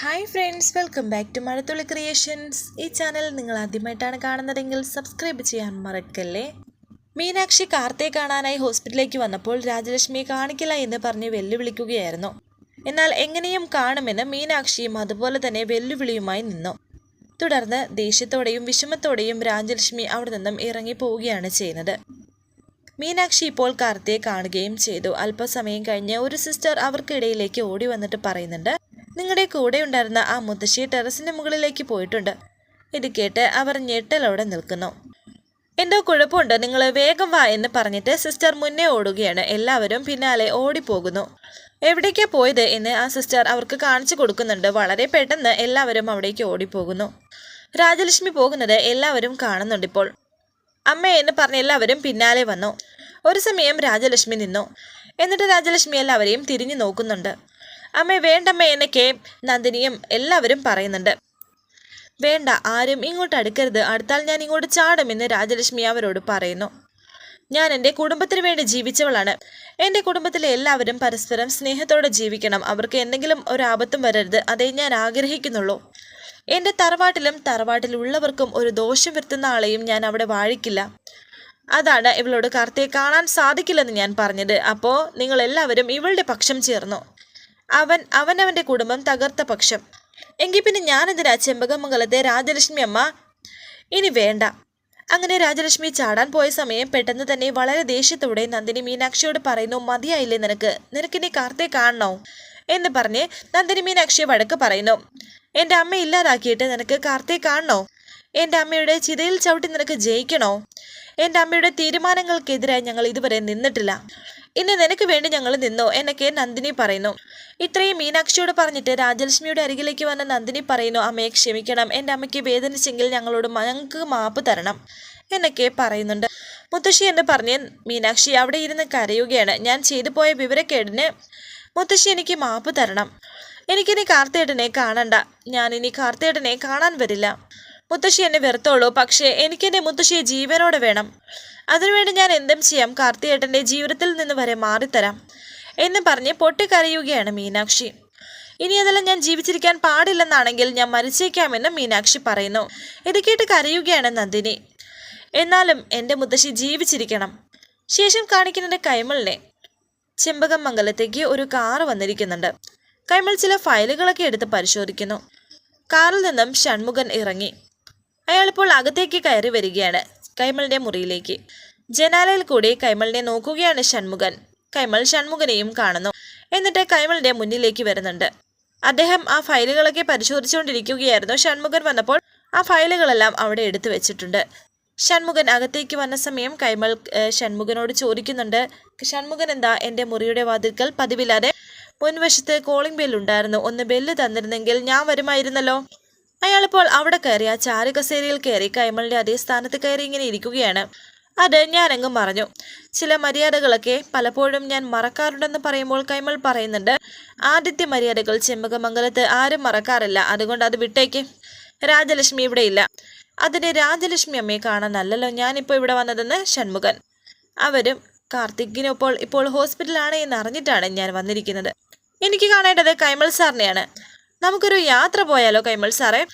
Hi friends welcome back to Mazhathulli creations ഈ channel നിങ്ങൾ ആദ്യമായിട്ടാണ് കാണുന്നതെങ്കിൽ സബ്സ്ക്രൈബ് ചെയ്യാൻ മറക്കല്ലേ? മീനാക്ഷി കാർത്തെ കാണാനായി ഹോസ്പിറ്റലിലേക്ക് വന്നപ്പോൾ രാജലക്ഷ്മിയെ കാണിക്കില്ല എന്ന് പറഞ്ഞ് വെല്ലുവിളിക്കുകയായിരുന്നു. എന്നാൽ എങ്ങനെയും കാണുമെന്ന് മീനാക്ഷിയും അതുപോലെ തന്നെ വെല്ലുവിളിയുമായി നിന്നു. തുടർന്ന് ദേഷ്യത്തോടെയും വിഷമത്തോടെയും രാജലക്ഷ്മി അവിടെ നിന്നും ഇറങ്ങി പോവുകയാണ് ചെയ്യുന്നത്. മീനാക്ഷി ഇപ്പോൾ കാർത്തിയെ കാണുകയും ചെയ്തു. അല്പസമയം കഴിഞ്ഞ് ഒരു സിസ്റ്റർ അവർക്കിടയിലേക്ക് ഓടി വന്നിട്ട് പറയുന്നുണ്ട് നിങ്ങളുടെ കൂടെ ഉണ്ടായിരുന്ന ആ മുത്തശ്ശി ടെറസിന്റെ മുകളിലേക്ക് പോയിട്ടുണ്ട്. ഇത് കേട്ട് അവർ ഞെട്ടലോടെ നിൽക്കുന്നു. എന്തോ കുഴപ്പമുണ്ട്? നിങ്ങൾ വേഗം വാ എന്ന് പറഞ്ഞിട്ട് സിസ്റ്റർ മുന്നേ ഓടുകയാണ്. എല്ലാവരും പിന്നാലെ ഓടിപ്പോകുന്നു. എവിടേക്കാ പോയത്? എന്ന് ആ സിസ്റ്റർ അവർക്ക് കാണിച്ചു കൊടുക്കുന്നുണ്ട്. വളരെ പെട്ടെന്ന് എല്ലാവരും അവിടേക്ക് ഓടിപ്പോകുന്നു. രാജലക്ഷ്മി പോകുന്നത് എല്ലാവരും കാണുന്നുണ്ട് ഇപ്പോൾ. അമ്മ എന്ന് പറഞ്ഞ് എല്ലാവരും പിന്നാലെ വന്നു. ഒരു സമയം രാജലക്ഷ്മി നിന്നു. എന്നിട്ട് രാജലക്ഷ്മി എല്ലാവരെയും തിരിഞ്ഞു നോക്കുന്നുണ്ട്. അമ്മ വേണ്ടമ്മേ എന്നൊക്കെ നന്ദിനിയും എല്ലാവരും പറയുന്നുണ്ട്. വേണ്ട ആരും ഇങ്ങോട്ട് അടുക്കരുത്. അടുത്താൽ ഞാൻ ഇങ്ങോട്ട് ചാടുമെന്ന് രാജലക്ഷ്മി അവരോട് പറയുന്നു. ഞാൻ എന്റെ കുടുംബത്തിന് വേണ്ടി ജീവിച്ചവളാണ്. എന്റെ കുടുംബത്തിലെ എല്ലാവരും പരസ്പരം സ്നേഹത്തോടെ ജീവിക്കണം. അവർക്ക് എന്തെങ്കിലും ഒരു ആപത്തും വരരുത്. അതേ ഞാൻ ആഗ്രഹിക്കുന്നുള്ളൂ. എന്റെ തറവാട്ടിലും തറവാട്ടിലുള്ളവർക്കും ഒരു ദോഷം വരുത്തുന്ന ആളെയും ഞാൻ അവിടെ വാഴിക്കില്ല. അതാണ് ഇവളോട് കാർത്തിയെ കാണാൻ സാധിക്കില്ലെന്ന് ഞാൻ പറഞ്ഞത്. അപ്പോൾ നിങ്ങളെല്ലാവരും ഇവളുടെ പക്ഷം ചേർന്നു. അവൻ അവനവന്റെ കുടുംബം തകർത്ത പക്ഷം. എങ്കിൽ പിന്നെ ഞാനെന്തിനാ ചെമ്പകമംഗലത്തെ രാജലക്ഷ്മി അമ്മ? ഇനി വേണ്ട. അങ്ങനെ രാജലക്ഷ്മി ചാടാൻ പോയ സമയം പെട്ടെന്ന് തന്നെ വളരെ ദേഷ്യത്തോടെ നന്ദിനി മീനാക്ഷിയോട് പറയുന്നു മതിയായില്ലേ നിനക്ക്? നിനക്കിനി കാർത്തെ കാണണോ? എന്ന് പറഞ്ഞ് നന്ദിനി മീനാക്ഷിയെ വഴക്ക് പറയുന്നു എന്റെ അമ്മ ഇല്ലാതാക്കിയിട്ട് നിനക്ക് കാർത്തെ കാണണോ? എന്റെ അമ്മയുടെ ചിതയിൽ ചവിട്ടി നിനക്ക് ജയിക്കണോ? എന്റെ അമ്മയുടെ തീരുമാനങ്ങൾക്കെതിരായി ഞങ്ങൾ ഇതുവരെ നിന്നിട്ടില്ല. ഇനി നിനക്ക് വേണ്ടി ഞങ്ങൾ നിന്നോ? എന്നൊക്കെ നന്ദിനി പറയുന്നു. ഇത്രയും മീനാക്ഷിയോട് പറഞ്ഞിട്ട് രാജലക്ഷ്മിയുടെ അരികിലേക്ക് വന്ന നന്ദിനി പറയുന്നു അമ്മയെ ക്ഷമിക്കണം. എന്റെ അമ്മയ്ക്ക് വേദനിച്ചെങ്കിൽ ഞങ്ങളോട് ഞങ്ങൾക്ക് മാപ്പ് തരണം. എന്നൊക്കെ പറയുന്നുണ്ട്. മുത്തശ്ശി എന്ന് പറഞ്ഞ് മീനാക്ഷി അവിടെ ഇരുന്ന് കരയുകയാണ്. ഞാൻ ചെയ്തു പോയ വിവരക്കേടിന് മുത്തശ്ശി എനിക്ക് മാപ്പ് തരണം. എനിക്കിനി കാർത്തേടനെ കാണണ്ട. ഞാനിനി കാർത്തേടനെ കാണാൻ വരില്ല. മുത്തശ്ശി എന്നെ വെറുത്തോളൂ. പക്ഷേ എനിക്കെന്റെ മുത്തശ്ശിയെ ജീവനോടെ വേണം. അതിനുവേണ്ടി ഞാൻ എന്തും ചെയ്യാം. കാർത്തിയേട്ടന്റെ ജീവിതത്തിൽ നിന്ന് വരെ മാറിത്തരാം എന്ന് പറഞ്ഞ് പൊട്ടിക്കരയുകയാണ് മീനാക്ഷി. ഇനി അതെല്ലാം ഞാൻ ജീവിച്ചിരിക്കാൻ പാടില്ലെന്നാണെങ്കിൽ ഞാൻ മരിച്ചേക്കാമെന്ന് മീനാക്ഷി പറയുന്നു. ഇത് കേട്ട് കരയുകയാണ് നന്ദിനി. എന്നാലും എന്റെ മുത്തശ്ശി ജീവിച്ചിരിക്കണം. ശേഷം കാണിക്കുന്നത് കൈമളിനെ ചെമ്പകമംഗലത്തേക്ക് ഒരു കാറ് വന്നിരിക്കുന്നുണ്ട്. കൈമൾ ചില ഫയലുകളൊക്കെ എടുത്ത് പരിശോധിക്കുന്നു. കാറിൽ നിന്നും ഷൺമുഖൻ ഇറങ്ങി. അയാളിപ്പോൾ അകത്തേക്ക് കയറി വരികയാണ് കൈമളിന്റെ മുറിയിലേക്ക്. ജനാലയിൽ കൂടി കൈമളിനെ നോക്കുകയാണ് ഷൺമുഖൻ. കൈമൾ ഷൺമുഖനെയും കാണുന്നു. എന്നിട്ട് കൈമളിന്റെ മുന്നിലേക്ക് വരുന്നുണ്ട്. അദ്ദേഹം ആ ഫയലുകളൊക്കെ പരിശോധിച്ചുകൊണ്ടിരിക്കുകയായിരുന്നു. ഷൺമുഖൻ വന്നപ്പോൾ ആ ഫയലുകളെല്ലാം അവിടെ എടുത്തു വെച്ചിട്ടുണ്ട്. ഷൺമുഖൻ അകത്തേക്ക് വന്ന സമയം കൈമൾ ഷൺമുഖനോട് ചോദിക്കുന്നുണ്ട്. ഷൺമുഖൻ എന്താ എന്റെ മുറിയുടെ വാതിൽക്കൽ പതിവില്ലാതെ മുൻവശത്ത് കോളിംഗ് ബെല്ലുണ്ടായിരുന്നു ഒന്ന് ബെല്ല് തന്നിരുന്നെങ്കിൽ ഞാൻ വരുമായിരുന്നല്ലോ? അയാളിപ്പോൾ അവിടെ കയറി ആ ചാരുകസേരയിൽ കയറി കൈമളിന്റെ അതേ സ്ഥാനത്ത് കയറി ഇങ്ങനെ ഇരിക്കുകയാണ്. അത് ഞാനങ്ങ് മറഞ്ഞു ചില മര്യാദകളൊക്കെ പലപ്പോഴും ഞാൻ മറക്കാറുണ്ടെന്ന് പറയുമ്പോൾ കൈമൾ പറയുന്നുണ്ട് ആദ്യത്തെ മര്യാദകൾ ചെമ്പകമംഗലത്ത് ആരും മറക്കാറില്ല. അതുകൊണ്ട് അത് വിട്ടേക്ക്. രാജലക്ഷ്മി ഇവിടെ ഇല്ല. അതിന് രാജലക്ഷ്മി അമ്മയെ കാണാനല്ലല്ലോ ഞാനിപ്പോൾ ഇവിടെ വന്നതെന്ന് ഷൺമുഖൻ. അവരും കാർത്തികിനൊപ്പോൾ ഇപ്പോൾ ഹോസ്പിറ്റലാണ് എന്ന് അറിഞ്ഞിട്ടാണ് ഞാൻ വന്നിരിക്കുന്നത്. എനിക്ക് കാണേണ്ടത് കൈമൾ സാറിനെയാണ്. നമുക്കൊരു യാത്ര പോയാലോ കൈമൾ സാറേ?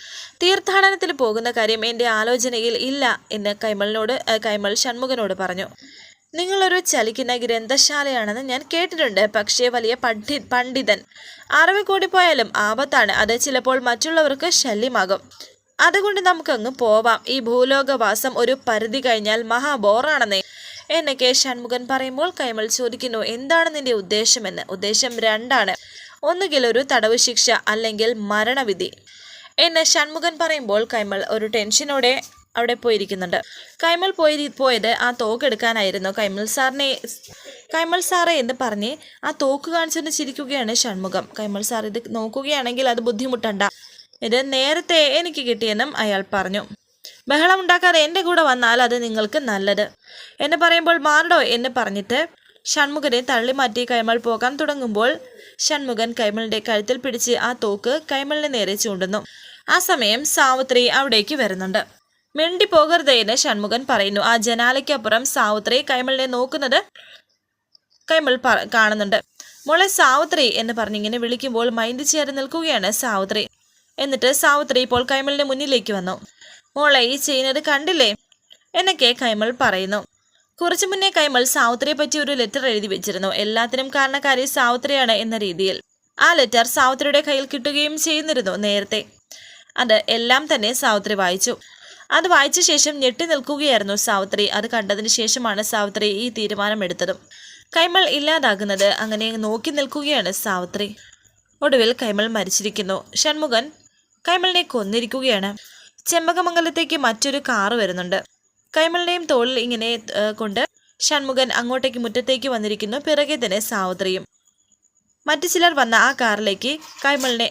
തീർത്ഥാടനത്തിൽ പോകുന്ന കാര്യം എന്റെ ആലോചനയിൽ ഇല്ല എന്ന് കൈമളിനോട് കൈമൾ ഷൺമുഖനോട് പറഞ്ഞു. നിങ്ങളൊരു ചലിക്കുന്ന ഗ്രന്ഥശാലയാണെന്ന് ഞാൻ കേട്ടിട്ടുണ്ട്. പക്ഷേ വലിയ പഠി പണ്ഡിതൻ. അറിവ് കൂടി പോയാലും ആപത്താണ്. അത് ചിലപ്പോൾ മറ്റുള്ളവർക്ക് ശല്യമാകും. അതുകൊണ്ട് നമുക്കങ്ങ് പോവാം. ഈ ഭൂലോകവാസം ഒരു പരിധി കഴിഞ്ഞാൽ മഹാബോറാണെന്നേ എന്നൊക്കെ ഷൺമുഖൻ പറയുമ്പോൾ കൈമൾ ചോദിക്കുന്നു എന്താണ് നിന്റെ ഉദ്ദേശമെന്ന്? ഉദ്ദേശം രണ്ടാണ്. ഒന്നുകിൽ ഒരു തടവ് ശിക്ഷ അല്ലെങ്കിൽ മരണവിധി. എന്ന് ഷൺമുഖൻ പറയുമ്പോൾ കൈമൾ ഒരു ടെൻഷനോടെ അവിടെ പോയിരിക്കുന്നുണ്ട്. കൈമൾ പോയി പോയത് ആ തോക്ക് എടുക്കാനായിരുന്നു. കൈമൾ സാറിനെ കൈമൾ സാറേ എന്ന് പറഞ്ഞ് ആ തോക്ക് കാണിച്ചുകൊണ്ട് ചിരിക്കുകയാണ് ഷൺമുഖം. കൈമൾ സാർ ഇത് നോക്കുകയാണെങ്കിൽ അത് ബുദ്ധിമുട്ടണ്ട. ഇത് നേരത്തെ എനിക്ക് കിട്ടിയെന്നും അയാൾ പറഞ്ഞു. ബഹളം ഉണ്ടാക്കാതെ എന്റെ കൂടെ വന്നാൽ അത് നിങ്ങൾക്ക് നല്ലത് എന്ന് പറയുമ്പോൾ മാറടോ എന്ന് പറഞ്ഞിട്ട് ഷൺമുഖനെ തള്ളിമാറ്റി കൈമൾ പോകാൻ തുടങ്ങുമ്പോൾ ഷൺമുഖൻ കൈമളിന്റെ കഴുത്തിൽ പിടിച്ച് ആ തോക്ക് കൈമളിന് നേരെ ചൂണ്ടുന്നു. ആ സമയം സാവിത്രി അവിടേക്ക് വരുന്നുണ്ട്. മിണ്ടി പോകരുത് എന്ന് ഷൺമുഖൻ പറയുന്നു. ആ ജനാലയ്ക്കപ്പുറം സാവിത്രി കൈമളിനെ നോക്കുന്നത് കൈമൾ കാണുന്നുണ്ട്. മോളെ സാവിത്രി എന്ന് പറഞ്ഞിങ്ങനെ വിളിക്കുമ്പോൾ മൈൻഡ് ചേർന്ന് നിൽക്കുകയാണ് സാവിത്രി. എന്നിട്ട് സാവിത്രി ഇപ്പോൾ കൈമളിന്റെ മുന്നിലേക്ക് വന്നു. മോളെ ഈ ചെയ്യുന്നത് കണ്ടില്ലേ? എന്നൊക്കെ കൈമൾ പറയുന്നു. കുറച്ചു മുന്നേ കൈമൾ സാവുത്രിയെ പറ്റി ഒരു ലെറ്റർ എഴുതി വെച്ചിരുന്നു. എല്ലാത്തിനും കാരണക്കാരി സാവുത്രിയാണ് എന്ന രീതിയിൽ. ആ ലെറ്റർ സാവുത്രിയുടെ കയ്യിൽ കിട്ടുകയും ചെയ്യുന്നിരുന്നു നേരത്തെ. അത് എല്ലാം തന്നെ സാവുത്രി വായിച്ചു. അത് വായിച്ച ശേഷം ഞെട്ടി നിൽക്കുകയായിരുന്നു സാവിത്രി. അത് കണ്ടതിന് ശേഷമാണ് സാവിത്രി ഈ തീരുമാനമെടുത്തതും. കൈമൾ ഇല്ലാതാകുന്നത് അങ്ങനെ നോക്കി നിൽക്കുകയാണ് സാവിത്രി. ഒടുവിൽ കൈമൾ മരിച്ചിരിക്കുന്നു. ഷൺമുഖൻ കൈമളിനെ കൊന്നിരിക്കുകയാണ്. ചെമ്പകമംഗലത്തേക്ക് മറ്റൊരു കാറ് വരുന്നുണ്ട്. കൈമളിനെയും തോളിൽ ഇങ്ങനെ കൊണ്ട് ഷൺമുഖൻ അങ്ങോട്ടേക്ക് മുറ്റത്തേക്ക് വന്നിരിക്കുന്നു. പിറകെ തന്നെ സാവിത്രിയും. മറ്റു ചിലർ വന്ന ആ കാറിലേക്ക് കൈമളിനെ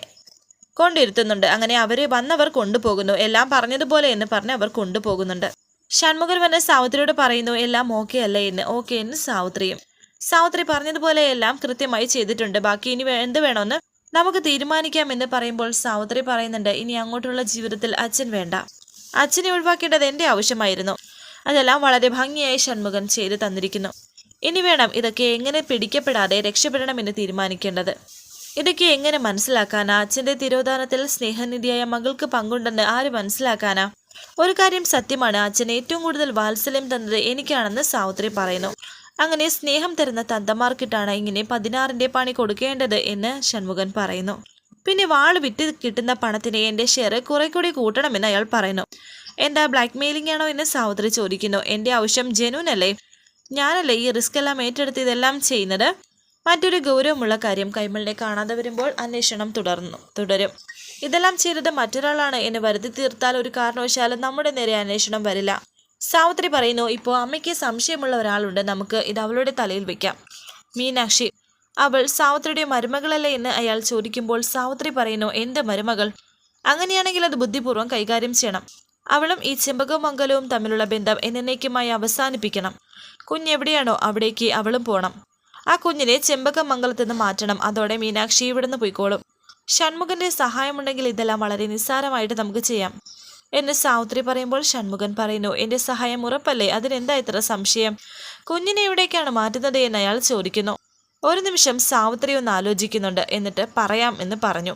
കൊണ്ടിരുത്തുന്നുണ്ട്. അങ്ങനെ അവരെ വന്നവർ കൊണ്ടുപോകുന്നു. എല്ലാം പറഞ്ഞതുപോലെ എന്ന് പറഞ്ഞ് അവർ കൊണ്ടുപോകുന്നുണ്ട്. ഷൺമുഖൻ വന്ന് സാവിത്രിയോട് പറയുന്നു എല്ലാം ഓക്കെ അല്ലേ? എന്ന്. ഓക്കെ എന്ന് സാവിത്രിയും സാവിത്രി പറഞ്ഞതുപോലെ എല്ലാം കൃത്യമായി ചെയ്തിട്ടുണ്ട്. ബാക്കി ഇനി എന്ത് വേണമെന്ന് നമുക്ക് തീരുമാനിക്കാം എന്ന് പറയുമ്പോൾ സാവിത്രി പറയുന്നുണ്ട് ഇനി അങ്ങോട്ടുള്ള ജീവിതത്തിൽ അച്ഛൻ വേണ്ട. അച്ഛനെ ഒഴിവാക്കേണ്ടത് എന്റെ ആവശ്യമായിരുന്നു. അതെല്ലാം വളരെ ഭംഗിയായി ഷൺമുഖൻ ചെയ്തു തന്നിരിക്കുന്നു. ഇനി വേണം ഇതൊക്കെ എങ്ങനെ പിടിക്കപ്പെടാതെ രക്ഷപ്പെടണമെന്ന് തീരുമാനിക്കേണ്ടത്. ഇതൊക്കെ എങ്ങനെ മനസ്സിലാക്കാനാ അച്ഛന്റെ തിരോധാനത്തിൽ സ്നേഹനിധിയായ മകൾക്ക് പങ്കുണ്ടെന്ന് ആര് മനസ്സിലാക്കാനാ? ഒരു കാര്യം സത്യമാണ് അച്ഛൻ ഏറ്റവും കൂടുതൽ വാത്സല്യം തന്നത് എനിക്കാണെന്ന് സാവിത്രി പറയുന്നു. അങ്ങനെ സ്നേഹം തരുന്ന തന്തമാർക്കിട്ടാണ് ഇങ്ങനെ പതിനാറിന്റെ പണി കൊടുക്കേണ്ടത് എന്ന് ഷൺമുഖൻ പറയുന്നു. പിന്നെ വാൾ വിറ്റ് കിട്ടുന്ന പണത്തിന് എന്റെ ഷെയർ കുറെ കൂടി കൂട്ടണമെന്ന് അയാൾ പറയുന്നു. എന്താ ബ്ലാക്ക് മെയിലിംഗ് ആണോ എന്ന് സഹോദരി ചോദിക്കുന്നു. എന്റെ ആവശ്യം ജനുവിനല്ലേ ഞാനല്ലേ ഈ റിസ്ക് എല്ലാം ഏറ്റെടുത്ത് ഇതെല്ലാം ചെയ്യുന്നത്? മറ്റൊരു ഗൗരവമുള്ള കാര്യം കൈമളിനെ കാണാതെ വരുമ്പോൾ അന്വേഷണം തുടർന്നു തുടരും. ഇതെല്ലാം ചെയ്തത് മറ്റൊരാളാണ് എന്ന് വരുത്തി തീർത്താൽ ഒരു കാരണവശാലും നമ്മുടെ നേരെ അന്വേഷണം വരില്ല. സാവിത്രി പറയുന്നു ഇപ്പോൾ അമ്മയ്ക്ക് സംശയമുള്ള ഒരാളുണ്ട്. നമുക്ക് ഇത് അവളുടെ തലയിൽ വെക്കാം. മീനാക്ഷി അവൾ സാവിത്രിയുടെ മരുമകളല്ലേ എന്ന് അയാൾ ചോദിക്കുമ്പോൾ സാവിത്രി പറയുന്നു എന്ത് മരുമകൾ. അങ്ങനെയാണെങ്കിൽ അത് ബുദ്ധിപൂർവം കൈകാര്യം ചെയ്യണം. അവളും ഈ ചെമ്പകമംഗലവും തമ്മിലുള്ള ബന്ധം എന്നേക്കുമായി അവസാനിപ്പിക്കണം. കുഞ്ഞെവിടെയാണോ അവിടേക്ക് അവളും പോണം. ആ കുഞ്ഞിനെ ചെമ്പകമംഗലത്ത് നിന്ന് മാറ്റണം. അതോടെ മീനാക്ഷി ഇവിടുന്ന് പോയിക്കോളും. ഷൺമുഖന്റെ സഹായമുണ്ടെങ്കിൽ ഇതെല്ലാം വളരെ നിസ്സാരമായിട്ട് നമുക്ക് ചെയ്യാം. എന്ന് സാവിത്രി പറയുമ്പോൾ ഷൺമുഖൻ പറയുന്നു എന്റെ സഹായം ഉറപ്പല്ലേ? അതിനെന്താ ഇത്ര സംശയം? കുഞ്ഞിനെ എവിടേക്കാണ് മാറ്റുന്നത്? എന്ന് അയാൾ ചോദിക്കുന്നു. ഒരു നിമിഷം സാവിത്രി ഒന്ന് ആലോചിക്കുന്നുണ്ട്. എന്നിട്ട് പറയാം എന്ന് പറഞ്ഞു.